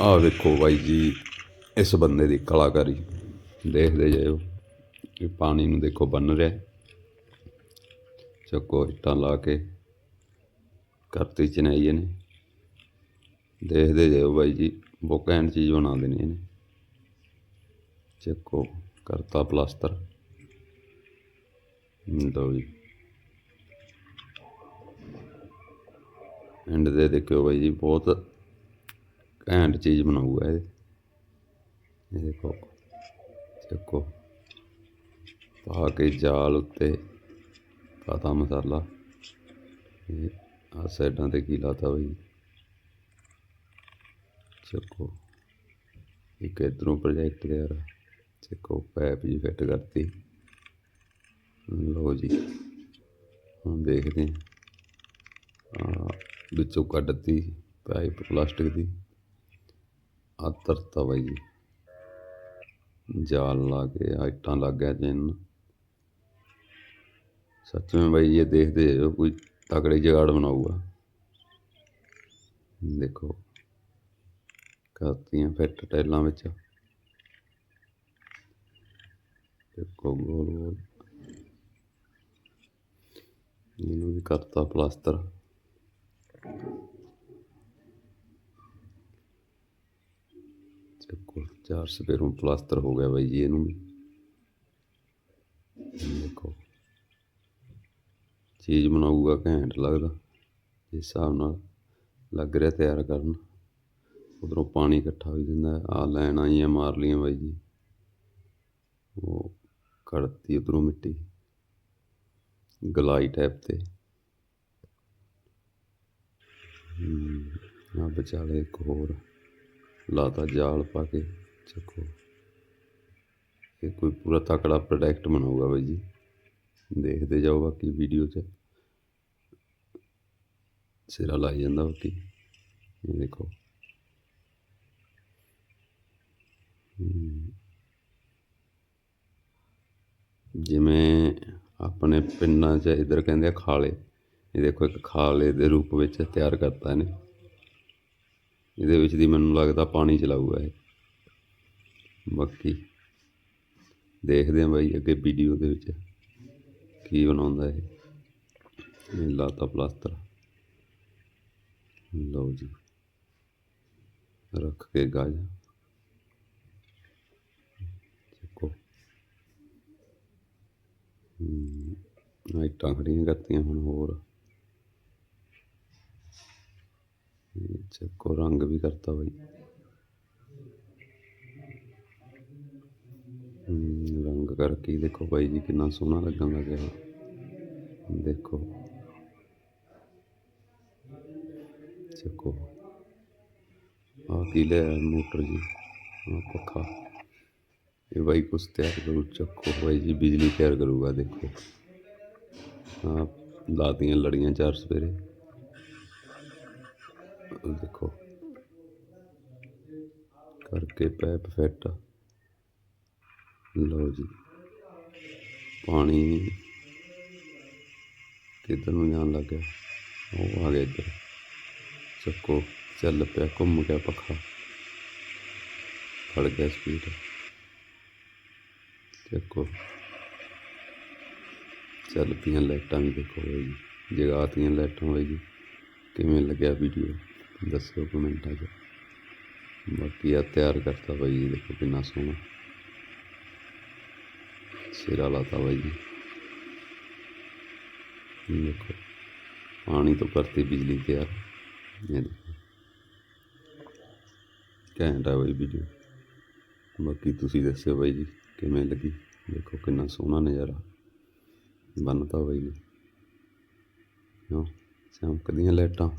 ਆਹ ਵੇਖੋ ਬਾਈ ਜੀ, ਇਸ ਬੰਦੇ ਦੀ ਕਲਾਕਾਰੀ ਦੇਖਦੇ ਜਾਇਓ, ਇਹ ਪਾਣੀ ਨੂੰ ਦੇਖੋ ਬੰਨ ਰਿਹਾ ਚੱਕੋ ਇੱਟਾਂ ਲਾ ਕੇ ਕਰਤੀ ਚਨਾਈ ਨੇ ਦੇਖਦੇ ਜਾਇਓ ਬਾਈ ਜੀ, ਬਹੁਤ ਘੈਂਟ ਚੀਜ਼ ਬਣਾ ਦੇਣੀ ਇਹਨੇ। ਚੱਕੋ ਕਰਤਾ ਪਲਾਸਟਰ। ਲਓ ਜੀ। ਐਂਡ ਦੇ ਦੇਖਿਓ ਬਾਈ ਜੀ, ਬਹੁਤ ਘੈਂਟ ਚੀਜ਼ ਬਣਾਊਗਾ ਇਹ। ਇਹ ਦੇਖੋ ਚੱਕੋ ਪਾ ਕੇ ਜਾਲ ਉੱਤੇ ਪਾਤਾ ਮਸਾਲਾ। ਇਹ ਆ ਸਾਈਡਾਂ ਤੇ ਕੀ ਲਾਤਾ ਬਈ? ਚੱਕੋ। ਇੱਕ ਇਧਰੋਂ ਪ੍ਰੋਜੈਕਟ ਯਾਰ ਚੱਕੋ ਪੈਪ ਜੀ ਫਿੱਟ ਕਰਤੀ। ਲਓ ਜੀ। ਹੁਣ ਦੇਖਦੇ ਆ ਵਿੱਚੋਂ ਕੱਢਤੀ ਪਾਈਪ ਪਲਾਸਟਿਕ ਦੀ। ਆ ਤਰਤਾ ਬਾਈ ਜੀ ਜਾਲ ਲਾ ਕੇ ਆਹ ਲੱਗ ਗਿਆ ਜਿੰਨ। ਸੱਚ ਵਿੱਚ ਬਾਈ ਇਹ ਦੇਖਦੇ ਜਾਓ ਕੋਈ ਤਕੜੀ ਜਗਾੜ ਬਣਾਊਗਾ। ਦੇਖੋ, ਕਰਤੀਆਂ ਫਿੱਟ ਟੈਲਾਂ ਵਿੱਚ। ਦੇਖੋ ਗੋਲ ਗੋਲ ਇਹਨੂੰ ਵੀ ਕਰਤਾ ਪਲਾਸਟਰ। ਚੱਕੋ ਚਾਰ ਸਪੇਰੋਂ ਪਲਾਸਟਰ ਹੋ ਗਿਆ ਬਾਈ ਜੀ ਇਹਨੂੰ ਵੀ। ਦੇਖੋ, ਚੀਜ਼ ਬਣਾਊਗਾ ਘੈਂਟ ਲੱਗਦਾ, ਜਿਸ ਹਿਸਾਬ ਨਾਲ ਲੱਗ ਰਿਹਾ ਤਿਆਰ ਕਰਨ। ਉਧਰੋਂ ਪਾਣੀ ਇਕੱਠਾ ਹੋ ਜਾਂਦਾ ਆ ਲੈਣ ਆਈਆਂ ਮਾਰ ਲੀਆਂ ਬਾਈ ਜੀ। ਉਹ ਕੱਢਤੀ ਉਧਰੋਂ ਮਿੱਟੀ, ਗਲਾਈ ਟੈਪ ਤੇ। ਆ ਵਿਚਾਲੇ ਇੱਕ ਹੋਰ। ਲਾਤਾ ਜਾਲ ਪਾ ਕੇ ਚੱਕੋ। ਇਹ ਕੋਈ ਪੂਰਾ ਤਕੜਾ ਪ੍ਰੋਡਕਟ ਬਣਾਊਗਾ ਬਾਈ ਜੀ। ਦੇਖਦੇ ਜਾਓ ਬਾਕੀ ਵੀਡੀਓ 'ਚ। ਸਿਰਾ ਲਾਈ ਜਾਂਦਾ ਬਾਕੀ। ਇਹ ਦੇਖੋ। ਜਿਵੇਂ ਆਪਣੇ ਪਿੰਡਾਂ 'ਚ ਇਧਰ ਕਹਿੰਦੇ ਆ ਖਾਲੇ। ਇਹ ਦੇਖੋ ਇੱਕ ਖਾਲੇ ਦੇ ਰੂਪ ਵਿੱਚ ਤਿਆਰ ਕਰਤਾ ਇਹਨੇ। ਇਹਦੇ ਵਿੱਚ ਦੀ ਮੈਨੂੰ ਲੱਗਦਾ ਪਾਣੀ ਚਲਾਊਗਾ ਇਹ। ਬਾਕੀ ਦੇਖਦੇ ਹਾਂ ਬਾਈ ਅੱਗੇ ਵੀਡੀਓ ਦੇ ਵਿੱਚ ਕੀ ਬਣਾਉਂਦਾ ਇਹ। ਇਹ ਲਾਤਾ ਪਲਾਸਟਰ। ਲਓ ਜੀ। ਰੱਖ ਕੇ ਗਾਜ ਚੱਕੋ। ਹਮ, ਇੱਟਾਂ ਖੜੀਆਂ ਕਰਤੀਆਂ ਹੁਣ ਹੋਰ। ਇਹ ਚੱਕੋ ਰੰਗ ਵੀ ਕਰਤਾ ਬਾਈ ਹਮ, ਰੰਗ ਕਰਕੇ ਹੀ ਦੇਖੋ ਬਾਈ ਜੀ ਕਿੰਨਾ ਸੋਹਣਾ ਲੱਗਣ ਲੱਗਿਆ ਇਹ। ਦੇਖੋ ਚੱਕੋ ਆ ਕੀ ਲੈ ਆਇਆ ਮੋਟਰ ਜੀ ਆ ਪੱਖਾ ਇਹ ਬਾਈ ਕੁਛ ਤਿਆਰ ਕਰੂ ਚੱਕੋ ਬਾਈ ਜੀ ਬਿਜਲੀ ਤਿਆਰ ਕਰੂਗਾ ਦੇਖੋ ਆ ਲਾਤੀਆਂ ਲੜੀਆਂ ਚਾਰ ਸਵੇਰੇ ਉਹ ਦੇਖੋ ਕਰਕੇ ਪੈਪ ਫਿੱਟ ਲਓ ਜੀ ਪਾਣੀ ਕਿੱਧਰ ਨੂੰ ਜਾਣ ਲੱਗਾ ਉਹ ਆ ਗਿਆ ਇੱਧਰ ਚੱਕੋ ਚੱਲ ਪਿਆ ਘੁੰਮ ਗਿਆ ਪੱਖਾ ਫੜ ਗਿਆ ਸਪੀਡ ਚੱਕੋ ਚੱਲ ਪਈਆਂ ਲਾਈਟਾਂ ਵੀ ਦੇਖੋ ਬਾਈ ਜੀ ਜਗਾਤੀਆਂ ਲਾਈਟਾਂ ਦੱਸਿਓ ਕਮੈਂਟਾਂ 'ਚ ਬਾਕੀ ਆ ਤਿਆਰ ਕਰਤਾ ਬਾਈ ਜੀ, ਦੇਖੋ ਕਿੰਨਾ ਸੋਹਣਾ। ਸਿਰਾ ਲਾਤਾ ਬਾਈ ਜੀ। ਇਹ ਦੇਖੋ, ਪਾਣੀ ਤੋਂ ਪਰਤੀ ਬਿਜਲੀ ਤਿਆਰ। ਇਹ ਦੇਖੋ। ਘੈਂਟ ਆ ਬਾਈ ਵੀਡੀਓ। ਬਾਕੀ ਤੁਸੀਂ ਦੱਸਿਓ ਬਾਈ ਜੀ, ਕਿਵੇਂ ਲੱਗੀ? ਦੇਖੋ ਕਿੰਨਾ ਸੋਹਣਾ ਨਜ਼ਾਰਾ। ਬਣਤਾ ਬਾਈ ਜੀ। ਕਿਉਂ? ਚਮਕਦੀਆਂ ਲਾਈਟਾਂ?